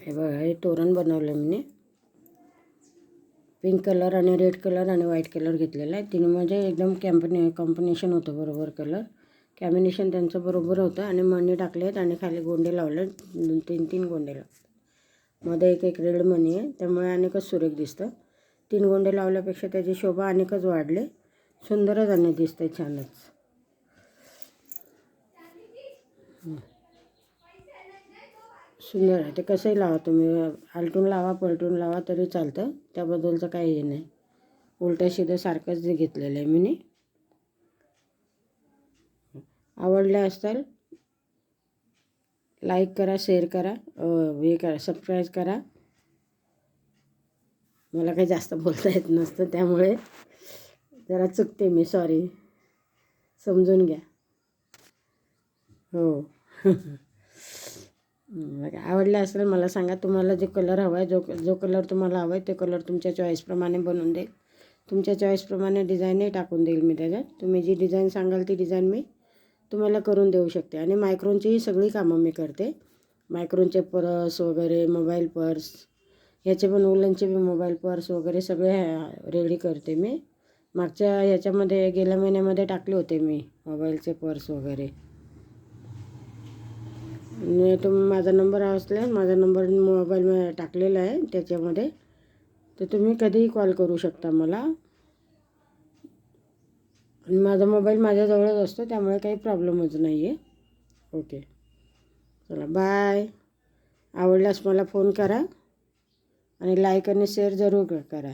हे बघा हे तोरण बनवलं मी पिंक कलर आणि रेड कलर आणि व्हाईट कलर घेतलेला आहे. तिने म्हणजे एकदम कॅम्पने कॉम्बिनेशन होतं बरोबर कलर कॅम्बिनेशन त्यांचं बरोबर होतं आणि मणी टाकले आहेत आणि खाली गोंडे लावले दोन तीन तीन गोंडे लावतात मध्ये एक एक रेड मणी आहे. त्यामुळे अनेकच सुरेख दिसतं. तीन गोंडे लावल्यापेक्षा त्याची शोभा अनेकच वाढले. सुंदरच आणि दिसते छानच. सुंदर आहे. ते कसंही लावा तुम्ही. आलटून लावा पलटून लावा तरी चालतं. त्याबद्दलचं काही हे नाही. उलट्या शिदं सारखंच घेतलेलं आहे मी आवडल्या असताल लाईक करा शेअर करा हे करा सबस्क्राईब करा. मला काही जास्त बोलता येत नसतं त्यामुळे जरा चुकते मी सॉरी समजून घ्या. हो. आवडला असेल मला सांगा तुम्हाला जे कलर हवा आहे जो जो कलर तुम्हाला हवा आहे ते कलर तुमच्या चॉईसप्रमाणे बनवून देईल. तुमच्या चॉईसप्रमाणे डिझाईनही टाकून देईल मी त्याच्यात. तुम्ही जी डिझाईन सांगाल ती डिझाईन मी तुम्हाला करून देऊ शकते. आणि मायक्रोनचीही सगळी कामं मी करते. मायक्रोनचे पर्स वगैरे मोबाईल पर्स ह्याचे पण उलनचे बी मोबाईल पर्स वगैरे सगळे रेडी करते मी. मागच्या ह्याच्यामध्ये गेल्या महिन्यामध्ये टाकले होते मी मोबाईलचे पर्स वगैरे. आणि तुम्ही माझा नंबर असला माझा नंबर मोबाईल टाकलेला आहे त्याच्यामध्ये. तर तुम्ही कधीही कॉल करू शकता मला. आणि माझा मोबाईल माझ्याजवळच असतो त्यामुळे काही प्रॉब्लेमच नाही आहे ओके. चला बाय. आवडल्यास मला फोन करा आणि लाईक आणि शेअर जरूर करा.